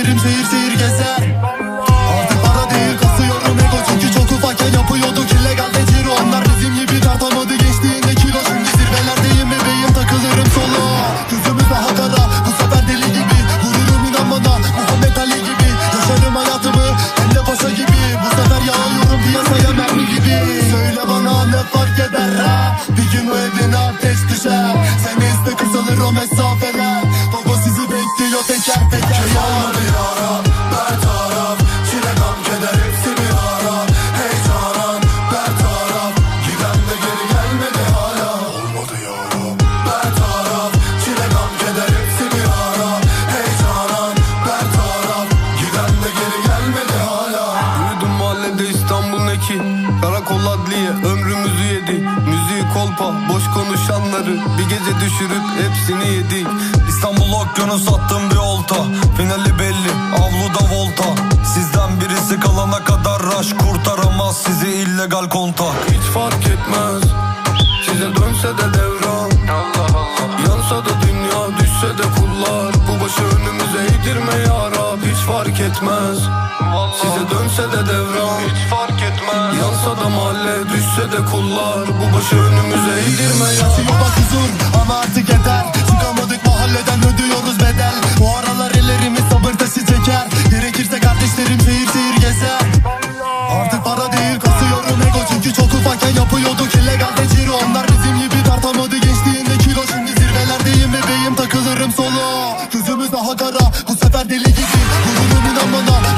kardeşlerim şehir şehir gezer. Artık para değil kasıyorum ego. Çünkü çok ufakken yapıyorduk illegalde ciro Onlar bizim gibi tartamadı geçtiğinde kilo. Şimdi zirvelerdeyim bebeğim takılırım solo. Gözümüz daha kara bu sefer deli gibi. Gururum inan bana Muhammed Ali gibi. Yaşarım hayatımı hem de paşa gibi. Bu sefer yağıyorum piyasaya mermi gibi. Söyle bana ne fark eder ha? Bir gün o evine ateş düşer? Sen iste kısalır o mesafeler ki Karakol adliye ömrümüzü yedi. Müziği kolpa boş konuşanları Bir gece düşürüp hepsini yedik İstanbul okyanus attım bir olta Finali belli avluda volta. Sizden birisi kalana kadar raş Kurtaramaz sizi illegal kontak. Hiç fark etmez Size dönse de devran. Allah Allah. Yansa da dünya düşse de kullar. Bu başı önümüze eğdirme ya fark etmez. Size dönse de devran. Hiç fark etmez. Yansa da mahalle düşse de kullar. Bu başı önümüze eğdirme ya. Yola huzur ama artık yeter. Çıkamadık mahalleden ödüyoruz bedel. Bu aralar ellerimiz sabır taşı çeker. Gerekirse kardeşlerim şehir şehir gezer. Artık para değil kasıyorum ego. Çünkü çok ufakken yapıyorduk. İllegalde ciro Onlar bizim gibi tartamadı geçtiğinde kilo. Şimdi zirvelerdeyim bebeğim takılırım solo daha kara. Bu sefer deli gibi. Gururum inan